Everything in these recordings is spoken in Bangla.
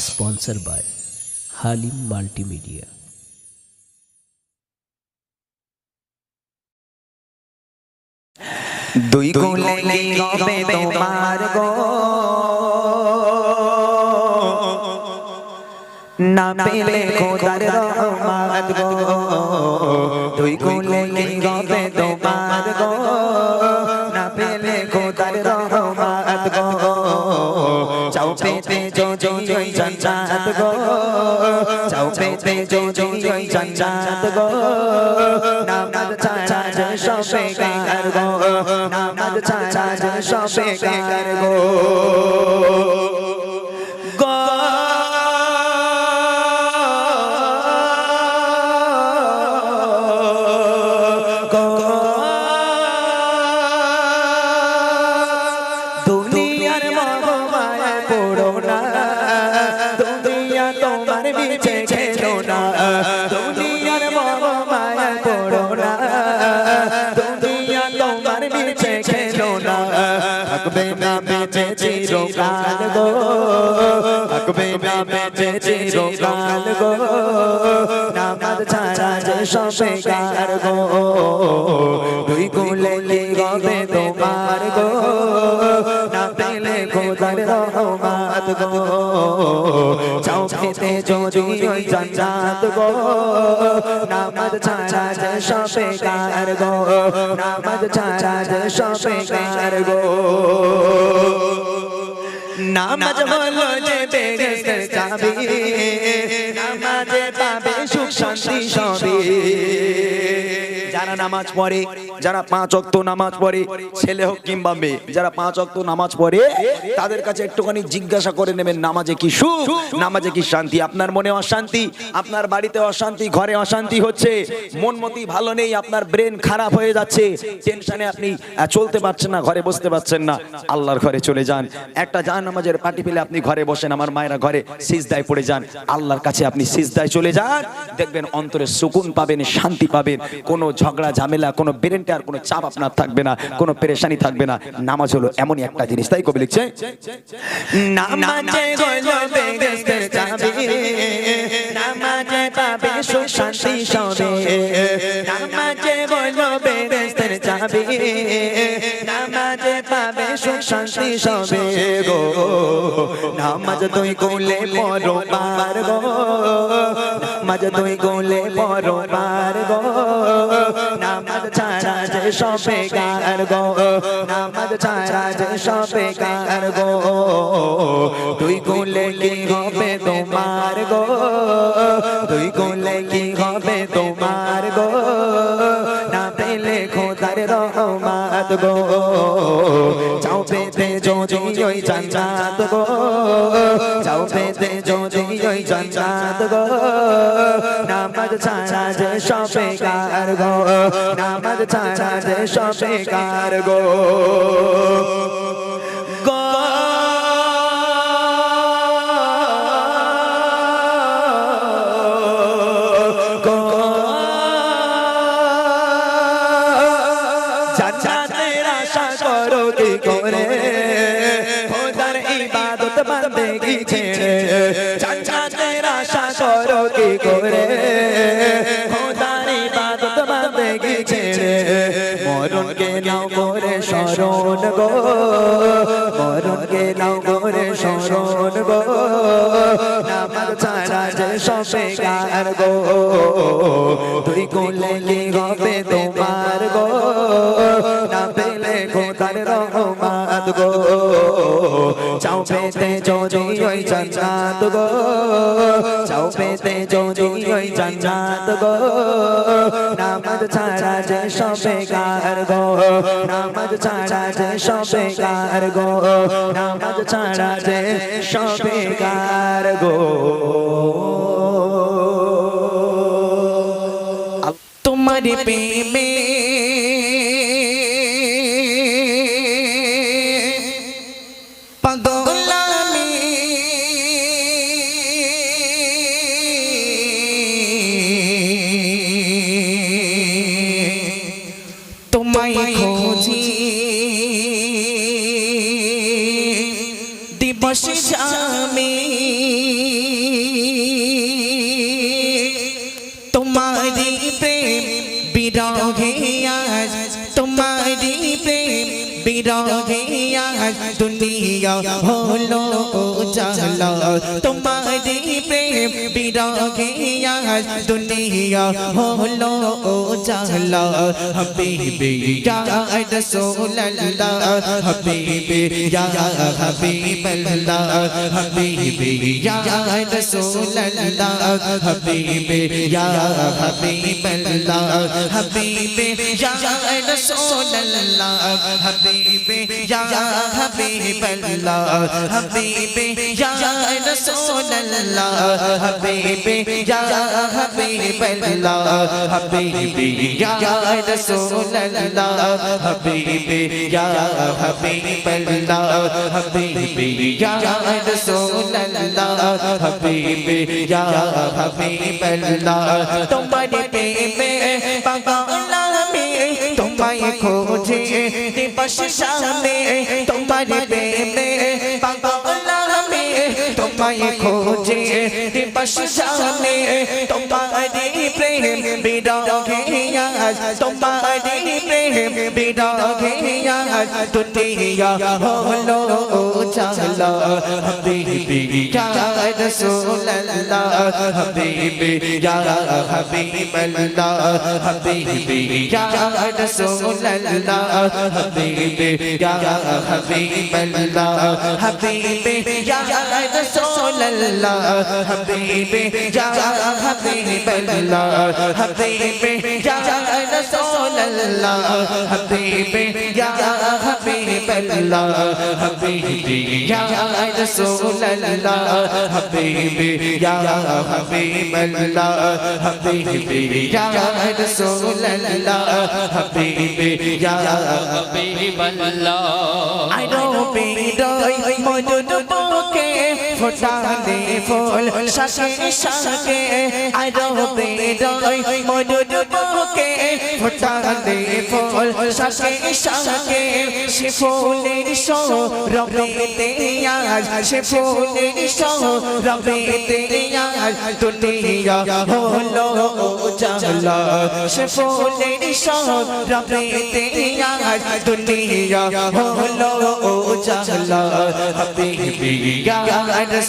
স্পন্সার বাই হালিম মাল্টিমিডিয়া দুই কুলে হবে তোমার গো না পেলে খোদার রহমত গো দুই কুলে হবে তোমার গো গো চাও পেতে জো জো জয় জঞ্জাত গো নামাজ ছাড়া যে সবে কার গো নামাজ ছাড়া যে সবে কার গো গো থাকবে না বেঁচে চিরকাল গো থাকবে না বেঁচে চিরকাল গো নামাজ ছাড়া যে সবে কার গো দুই কুলে গবে তোমার গো খোদার রহমত গো চাও খেতে যদি ওই জান্নাত গো নামাজ ছাড়া যে সবে কার গো নামাজ ছাড়া যে সবে কার গো নামাজ হলো যে বেরেস্তের চাবি নামাজে পাবে সুখ শান্তি সবই যারা নামাজ পড়ে, যারা পাঁচ অক্ত নামাজ পড়ে, ছেলে হোক কিংবা মেয়ে, যারা পাঁচ অক্ত নামাজ পড়ে, তাদের কাছে একটুখানি জিজ্ঞাসা করে নেবেন, নামাজে কি সুখ, নামাজে কি শান্তি? আপনার মনে অশান্তি? আপনার বাড়িতে অশান্তি, ঘরে অশান্তি হচ্ছে? মন মতি ভালো নেই, আপনার ব্রেন খারাপ হয়ে যাচ্ছে। টেনশনে আপনি চলতে পারছেন না, ঘরে বসতে পারছেন না। আল্লাহর ঘরে চলে যান। একটা জান নামাজের পাটি পেলে আপনি ঘরে বসেন, আমার মায়েরা ঘরে সিজদায় পড়ে যান। আল্লাহর কাছে আপনি সিজদায় চলে যান। দেখবেন অন্তরে সুকুন পাবেন, শান্তি পাবেন। কোনো ঝগড়া, ঝামেলা, কোনো বেরেন্টে আর কোনো চাপ আপনার থাকবে না, কোনো পেরেশানি থাকবে না। নামাজ হলো এমনই একটা জিনিস, তাই কবি লিখছে? শান্তি সবে গো। নামাজ তুই পড়ো পার গো। নামাজ তুই পড়ো পার গো। নামাজ ছাড়া যে সবে কার গো। নামাজ ছাড়া যে সবে কার গো। তুই কোলে কি হবে তোমার গো? তুই কোলে কি হবে তোমার গো? না পেলে খোদার রহমত গো। চাও পেতে যদি ওই জান্নাত গো। চাও পেতে যদি ওই জান্নাত গো। নামাজ ছাড়া যে সবে কার গো। নামাজ ছাড়া যে সবে গো। গো। জান্নাতের আশা করো কি করে খোদার ইবাদত বান্দেগি ছেড়ে। জান্নাতের আশা করো কি করে খোদার ইবাদত বান্দেগি ছেড়ে। মরণকে নাও করে স্মরণ গো। মরণকে নাও করে স্মরণ গো। নামাজ ছাড়া যে সবে কার গো। তুই কোলে কি হবে তোমার? রহমত গো চাও পেতে যদি ওই জান্নাত গো চাও পেতে যদি ওই জান্নাত গো নামাজ ছাড়া যে সবে কার গো নামাজ ছাড়া যে সবে কার গো নামাজ ছাড়া যে সবে কার গো তোমার প্রেমে তোমায় খোঁজি। দিবস জামি দুনিয়া হলো জালা তোমারি প্রেম বিরহিয়া দুনিয়া হলো জালা হাবিবি ইয়া হাবিবাল্লাহ হাবিবি ইয়া রাসূলুল্লাহ হাবিবি ইয়া হাবিবাল্লাহ হাবিবি ইয়া রাসূলুল্লাহ হাবিবি ইয়া হাবিবাল্লাহ হাবিবি ইয়া রাসূলুল্লাহ হাবিবি ইয়া হাবিবাল্লাহ তোমার প্রেমে পাগল আমি তোমায় খোঁজে দিবস শামে তোমার প্রেমে পাগল আমি তোমায় খোঁজে শামে তোমারি প্রেম বিরহিয়া তোমারি প্রেম বিরহিয়া দুনিয়া হলো চালা, হাবিবি ইয়া রাসূলুল্লাহ হাবিবি ইয়া হাবিবাল্লাহ হাবিবি ইয়া রাসূলুল্লাহ হাবিবি ইয়া হাবিবাল্লাহ হাবিবি ইয়া রাসূলুল্লাহ হাবিবি ইয়া হাবিবাল্লাহ হাবিবি ইয়া রাসূলুল্লাহ হাবিবি ইয়া হাবিবাল্লাহ হাবিবি ইয়া রাসূলুল্লাহ হাবিবি ইয়া হাবিবাল্লাহ হাবিবি ইয়া রাসূলুল্লাহ হাবিবি ইয়া I don't be doy মধুর বুকে ফোটালে ফুল শাকে শাকে be doy মধুর বুকে ফোটালে ফুল শাকে শাকে সে ফুলের শো রবেতে আজ সে ফুলের শো রবেতে আজ দুনিয়া হলো জালা সে ফুলের শো রবেতে আজ দুনিয়া হলো জালা হাবিবি ইয়া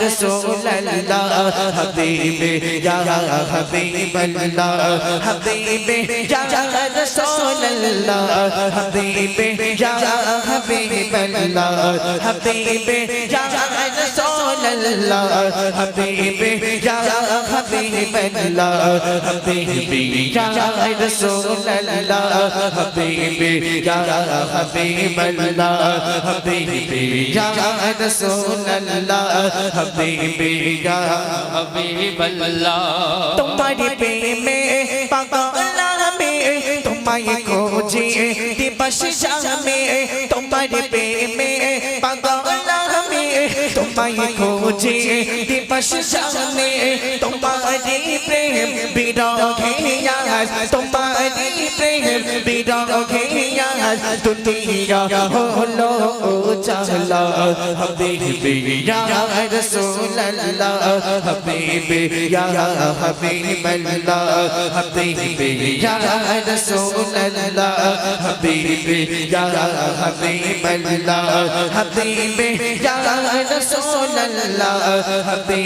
রাসূলুল্লাহ হাবিবি ইয়া হাবিবাল্লাহ হাবিবি ইয়া রাসূলুল্লাহ হাবিবি ইয়া হাবিবাল্লাহ হাবিবি ইয়া রাসূলুল্লাহ হাবিবি ইয়া হাবিবাল্লাহ হাবিবি ইয়া রাসূলুল্লাহ হাবিবি ইয়া হাবিবাল্লাহ হাবিবি ইয়া রাসূলুল্লাহ হাবিবি ইয়া হাবিবাল্লাহ হাবিবি ইয়া রাসূলুল্লাহ হাবিবি ইয়া তোমারি প্রেমে পাগল আমি তোমায় খোঁজে দিবস শামে তোমারি প্রেমে পাগল আমি তোমায় খোঁজে দিবস শামে তোমারি প্রেম বিরহিয়া তোমারি প্রেম বিরহিয়া দুনিয়া হলো চালা হাবিবি ইয়া রাসূলুল্লাহ, হাবিবি ইয়া হাবিবাল্লাহ হাবিবি ইয়া রাসূলুল্লাহ, হাবিবি ইয়া হাবিবাল্লাহ হাবিবি ইয়া রাসূলুল্লাহ, হাবিবি